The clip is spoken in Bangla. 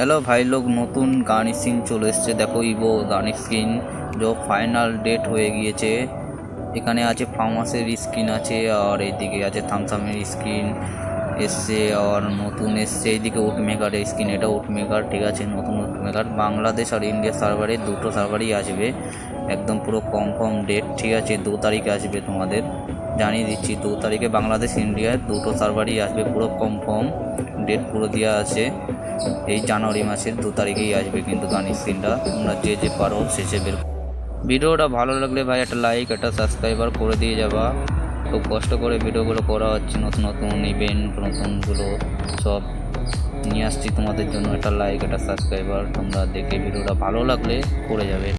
হ্যালো ভাই লোক, নতুন গান স্কিন চলে এসছে। দেখো ইভো গান স্কিন যো ফাইনাল ডেট হয়ে গিয়েছে। এখানে আছে ফার্মাসের স্কিন আছে, আর এইদিকে আছে থামসামের স্কিন এসছে, আর নতুন এসছে। এইদিকে উট মেকারের স্কিন এটা উট মেকার ঠিক আছে, নতুন উট মেকার বাংলাদেশ আর ইন্ডিয়া সার্ভারে দুটো সার্ভারই আসবে। একদম পুরো কনফার্ম ডেট ঠিক আছে, দু তারিখে আসবে তোমাদের। জানিয়ে দিচ্ছি, দু তারিখে বাংলাদেশ ইন্ডিয়ার দুটো সার্ভারই আসবে, পুরো কনফার্ম ডেট পুরো দেওয়া আছে। এই জানুয়ারি মাসের দু তারিখেই আসবে কিন্তু গান স্ক্রিনটা তোমরা যে যে পারো শেষে বের ভিডিওটা ভালো লাগলে ভাই একটা লাইক একটা সাবস্ক্রাইবার করে দিয়ে যাবা। খুব কষ্ট করে ভিডিওগুলো করা হচ্ছে, নতুন নতুন ইভেন্ট নতুনগুলো সব নিয়ে আসছি তোমাদের জন্য। একটা লাইক একটা সাবস্ক্রাইবার তোমরা দেখে ভিডিওটা ভালো লাগলে করে যাবে।